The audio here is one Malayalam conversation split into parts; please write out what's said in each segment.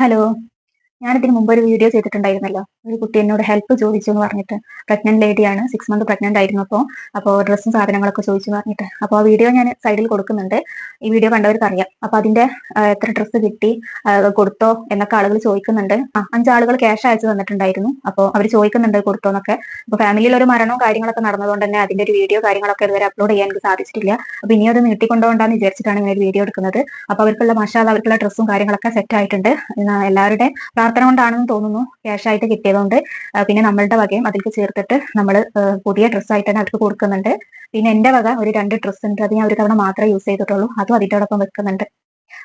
ഹലോ ഞാനിതിന് മുമ്പ് ഒരു വീഡിയോ ചെയ്തിട്ടുണ്ടായിരുന്നല്ലോ. ഒരു കുട്ടി എന്നോട് ഹെൽപ്പ് ചോദിച്ചു എന്ന് പറഞ്ഞിട്ട്. പ്രഗ്നന്റ് ലേഡിയാണ് സിക്സ് മന്ത് പ്രഗ്നന്റ് ആയിരുന്നു അപ്പോൾ അപ്പോൾ ഡ്രസ്സും സാധനങ്ങളൊക്കെ ചോദിച്ചു പറഞ്ഞിട്ട്. അപ്പോൾ ആ വീഡിയോ ഞാൻ സൈഡിൽ കൊടുക്കുന്നുണ്ട്. ഈ വീഡിയോ കണ്ടവർക്ക് അറിയാം അപ്പോൾ അതിന്റെ എത്ര ഡ്രസ്സ് കിട്ടി കൊടുത്തോ എന്നൊക്കെ ആളുകൾ ചോദിക്കുന്നുണ്ട്. ആ അഞ്ചാളുകൾ ക്യാഷ് അയച്ചു തന്നിട്ടുണ്ടായിരുന്നു. അപ്പോൾ അവർ ചോദിക്കുന്നുണ്ട് കൊടുത്തോ എന്നൊക്കെ അപ്പോൾ ഫാമിലിയിൽ ഒരു മരണവും കാര്യങ്ങളൊക്കെ നടന്നതുകൊണ്ട് തന്നെ അതിന്റെ ഒരു വീഡിയോ കാര്യങ്ങളൊക്കെ ഇതുവരെ അപ്ലോഡ് ചെയ്യാൻ എനിക്ക് സാധിച്ചിട്ടില്ല. അപ്പോൾ ഇനി അത് നീട്ടിക്കൊണ്ടുകൊണ്ടാന്ന് വിചാരിച്ചിട്ടാണ് ഇങ്ങനെ ഒരു വീഡിയോ എടുക്കുന്നത്. അപ്പോൾ അവർക്കുള്ള മഷാല അവർക്കുള്ള ഡ്രസ്സും കാര്യങ്ങളൊക്കെ സെറ്റ് ആയിട്ടുണ്ട്. എല്ലാവരുടെ പ്രാർത്ഥന കൊണ്ടാണെന്ന് തോന്നുന്നു. ക്യാഷ് ആയിട്ട് കിട്ടിയതുകൊണ്ട് പിന്നെ നമ്മളുടെ വകയും അതിലേക്ക് ചേർത്തിട്ട് നമ്മൾ പുതിയ ഡ്രസ്സായിട്ട് തന്നെ അവർക്ക് കൊടുക്കുന്നുണ്ട്. പിന്നെ എന്റെ വക ഒരു രണ്ട് ഡ്രസ്സ് ഉണ്ട്. അത് ഞാൻ ഒരു തവണ മാത്രമേ യൂസ് ചെയ്തിട്ടുള്ളൂ. അതും അതിന്റെയോടൊപ്പം വെക്കുന്നുണ്ട്.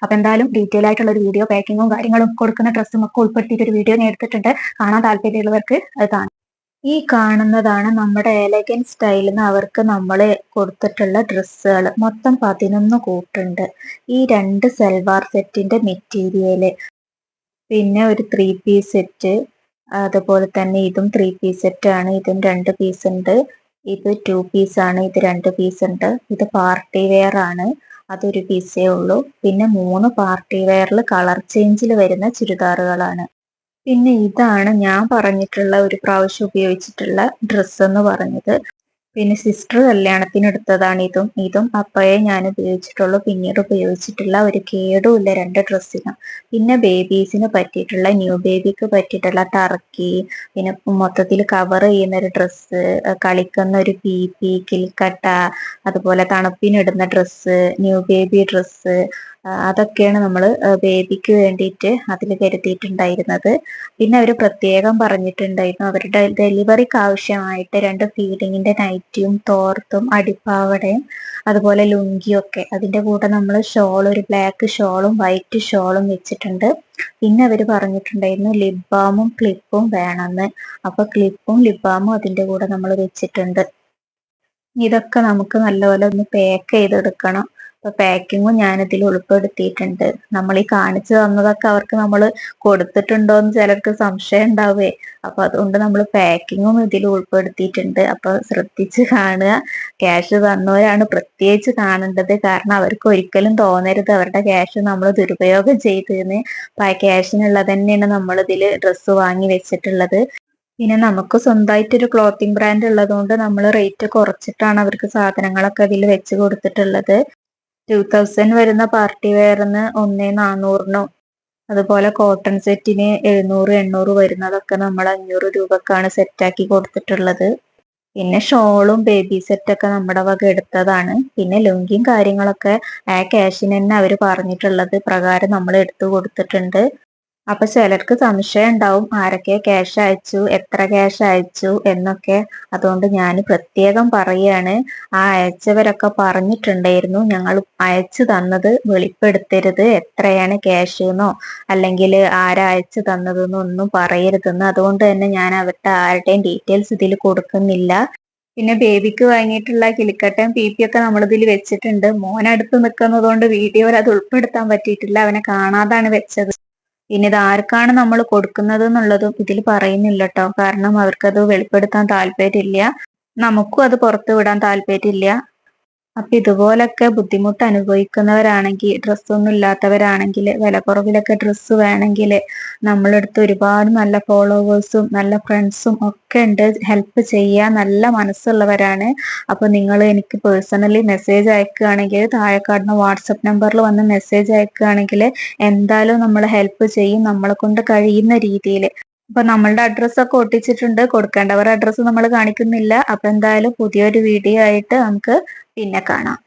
അപ്പൊ എന്തായാലും ഡീറ്റെയിൽ ആയിട്ടുള്ള ഒരു വീഡിയോ പാക്കിങ്ങും കാര്യങ്ങളും കൊടുക്കുന്ന ഡ്രസ്സും ഒക്കെ ഉൾപ്പെടുത്തിയിട്ട് ഒരു വീഡിയോ ഞാൻ എടുത്തിട്ടുണ്ട്. കാണാൻ താല്പര്യമുള്ളവർക്ക് അത് കാണാം. ഈ കാണുന്നതാണ് നമ്മുടെ എലഗൻ സ്റ്റൈലിൽ നിന്ന് അവർക്ക് നമ്മൾ കൊടുത്തിട്ടുള്ള ഡ്രസ്സുകൾ മൊത്തം പതിനൊന്ന് കൂട്ടുണ്ട്. ഈ രണ്ട് സൽവാർ സെറ്റിന്റെ മെറ്റീരിയൽ പിന്നെ ഒരു ത്രീ പീസ് സെറ്റ് അതുപോലെ തന്നെ ഇതും ത്രീ പീസ് സെറ്റ് ആണ്. ഇതും രണ്ട് പീസ് ഉണ്ട്. ഇത് ടു പീസ് ആണ്. ഇത് രണ്ട് പീസ് ഉണ്ട്. ഇത് പാർട്ടി വെയർ ആണ്. അതൊരു പീസേ ഉള്ളൂ. പിന്നെ മൂന്ന് പാർട്ടി വെയറിൽ കളർ ചേഞ്ചിൽ വരുന്ന ചുരിദാറുകളാണ്. പിന്നെ ഇതാണ് ഞാൻ പറഞ്ഞിട്ടുള്ള ഒരു പ്രാവശ്യം ഉപയോഗിച്ചിട്ടുള്ള ഡ്രസ്സ് എന്ന് പറഞ്ഞത്. പിന്നെ സിസ്റ്റർ കല്യാണത്തിന് എടുത്തതാണ് ഇതും. ഇതും അപ്പോഴേ ഞാൻ ഉപയോഗിച്ചിട്ടുള്ളൂ. പിന്നീട് ഉപയോഗിച്ചിട്ടുള്ള ഒരു കേടുമില്ല രണ്ട് ഡ്രസ്സിനും പിന്നെ ബേബീസിന് പറ്റിയിട്ടുള്ള ന്യൂ ബേബിക്ക് പറ്റിയിട്ടുള്ള ടർക്കി പിന്നെ മൊത്തത്തിൽ കവർ ചെയ്യുന്ന ഒരു ഡ്രസ്സ് കളിക്കുന്ന ഒരു പി പി കിൽക്കട്ട അതുപോലെ തണുപ്പിനിടുന്ന ഡ്രസ്സ് ന്യൂ ബേബി ഡ്രസ്സ് അതൊക്കെയാണ് നമ്മൾ ബേബിക്ക് വേണ്ടിയിട്ട് അതിൽ കരുതിയിട്ടുണ്ടായിരുന്നത് പിന്നെ അവർ പ്രത്യേകം പറഞ്ഞിട്ടുണ്ടായിരുന്നു അവരുടെ ഡെലിവറിക്ക് ആവശ്യമായിട്ട് രണ്ട് ഫീഡിങ്ങിന്റെ നൈറ്റിയും തോർത്തും അടിപ്പാവടയും അതുപോലെ ലുങ്കിയും ഒക്കെ അതിന്റെ കൂടെ നമ്മൾ ഷോൾ ഒരു ബ്ലാക്ക് ഷോളും വൈറ്റ് ഷോളും വെച്ചിട്ടുണ്ട്. പിന്നെ അവർ പറഞ്ഞിട്ടുണ്ടായിരുന്നു ലിപ് ബാമും ക്ലിപ്പും വേണമെന്ന്. അപ്പൊ ക്ലിപ്പും ലിപ് ബാമും അതിന്റെ കൂടെ നമ്മൾ വെച്ചിട്ടുണ്ട്. ഇതൊക്കെ നമുക്ക് നല്ലപോലെ ഒന്ന് പാക്ക് ചെയ്തെടുക്കണം. അപ്പൊ പാക്കിങ്ങും ഞാനിതിൽ ഉൾപ്പെടുത്തിയിട്ടുണ്ട്. നമ്മൾ ഈ കാണിച്ചു തന്നതൊക്കെ അവർക്ക് നമ്മൾ കൊടുത്തിട്ടുണ്ടോ എന്ന് ചിലർക്ക് സംശയം ഉണ്ടാവേ. അപ്പൊ അതുകൊണ്ട് നമ്മൾ പാക്കിങ്ങും ഇതിൽ ഉൾപ്പെടുത്തിയിട്ടുണ്ട്. അപ്പൊ ശ്രദ്ധിച്ച് കാണുക. ക്യാഷ് തന്നവരാണ് പ്രത്യേകിച്ച് കാണേണ്ടത്. കാരണം അവർക്ക് ഒരിക്കലും തോന്നരുത്. അവരുടെ ക്യാഷ് നമ്മൾ ദുരുപയോഗം ചെയ്തതെന്ന് അപ്പൊ ആ ക്യാഷിനുള്ളത് തന്നെയാണ് നമ്മൾ ഇതിൽ ഡ്രസ്സ് വാങ്ങി വെച്ചിട്ടുള്ളത്. പിന്നെ നമുക്ക് സ്വന്തമായിട്ടൊരു ക്ലോത്തിങ് ബ്രാൻഡ് ഉള്ളതുകൊണ്ട് നമ്മൾ റേറ്റ് കുറച്ചിട്ടാണ് അവർക്ക് സാധനങ്ങളൊക്കെ ഇതിൽ വെച്ച് കൊടുത്തിട്ടുള്ളത്. ടു തൗസൻഡ് വരുന്ന പാർട്ടി വെയറിന് ഒന്നേ നാനൂറിനും അതുപോലെ കോട്ടൺ സെറ്റിന് എഴുന്നൂറ് എണ്ണൂറ് വരുന്നതൊക്കെ നമ്മൾ അഞ്ഞൂറ് രൂപക്കാണ് സെറ്റാക്കി കൊടുത്തിട്ടുള്ളത്. പിന്നെ ഷോളും ബേബി സെറ്റൊക്കെ നമ്മുടെ വക എടുത്തതാണ്. പിന്നെ ലുങ്കിയും കാര്യങ്ങളൊക്കെ ആ ക്യാഷിന് തന്നെ അവർ പറഞ്ഞിട്ടുള്ളത് പ്രകാരം നമ്മൾ എടുത്തു കൊടുത്തിട്ടുണ്ട്. അപ്പൊ ചിലർക്ക് സംശയം ഉണ്ടാവും. ആരൊക്കെ ക്യാഷ് അയച്ചു? എത്ര ക്യാഷ് അയച്ചു? എന്നൊക്കെ. അതുകൊണ്ട് ഞാൻ പ്രത്യേകം പറയാണ്. ആ അയച്ചവരൊക്കെ പറഞ്ഞിട്ടുണ്ടായിരുന്നു. ഞങ്ങൾ അയച്ചു തന്നത് വെളിപ്പെടുത്തരുത്. എത്രയാണ് ക്യാഷ് എന്നോ അല്ലെങ്കിൽ ആരാ അയച്ചു തന്നതെന്നോ ഒന്നും പറയരുതെന്ന്. അതുകൊണ്ട് തന്നെ ഞാൻ അവരുടെ ആരുടെയും ഡീറ്റെയിൽസ് ഇതിൽ കൊടുക്കുന്നില്ല. പിന്നെ ബേബിക്ക് വാങ്ങിയിട്ടുള്ള കിളിക്കട്ടയും പി പി ഒക്കെ നമ്മളിതിൽ വെച്ചിട്ടുണ്ട്. മോൻ അടുത്ത് വീഡിയോയിൽ അത് ഉൾപ്പെടുത്താൻ പറ്റിയിട്ടില്ല. അവനെ കാണാതാണ് വെച്ചത്. പിന്നെ ഇത് ആർക്കാണ് നമ്മൾ കൊടുക്കുന്നത് എന്നുള്ളതും ഇതിൽ പറയുന്നില്ല കേട്ടോ കാരണം അവർക്കത് വെളിപ്പെടുത്താൻ താല്പര്യമില്ല. നമുക്കും അത് പുറത്തു വിടാൻ താല്പര്യമില്ല. അപ്പൊ ഇതുപോലൊക്കെ ബുദ്ധിമുട്ട് അനുഭവിക്കുന്നവരാണെങ്കിൽ ഡ്രസ്സൊന്നും ഇല്ലാത്തവരാണെങ്കിൽ വില കുറവിലൊക്കെ ഡ്രസ്സ് വേണമെങ്കിൽ നമ്മളെടുത്ത് ഒരുപാട് നല്ല ഫോളോവേഴ്സും നല്ല ഫ്രണ്ട്സും ഒക്കെ ഉണ്ട്. ഹെൽപ്പ് ചെയ്യാൻ നല്ല മനസ്സുള്ളവരാണ്. അപ്പൊ നിങ്ങൾ എനിക്ക് പേഴ്സണലി മെസ്സേജ് അയക്കുകയാണെങ്കിൽ താഴെ കാണുന്ന വാട്സപ്പ് നമ്പറിൽ വന്ന് മെസ്സേജ് അയക്കുകയാണെങ്കിൽ എന്തായാലും നമ്മൾ ഹെൽപ്പ് ചെയ്യും. നമ്മളെ കൊണ്ട് കഴിയുന്ന രീതിയിൽ. അപ്പൊ നമ്മളുടെ അഡ്രസ്സ് ഒക്കെ ഒട്ടിച്ചിട്ടുണ്ട്. കൊടുക്കേണ്ടവർ അഡ്രസ്സ് നമ്മൾ കാണിക്കുന്നില്ല. അപ്പൊ എന്തായാലും പുതിയൊരു വീഡിയോ ആയിട്ട് നമുക്ക് പിന്നെ കാണാം.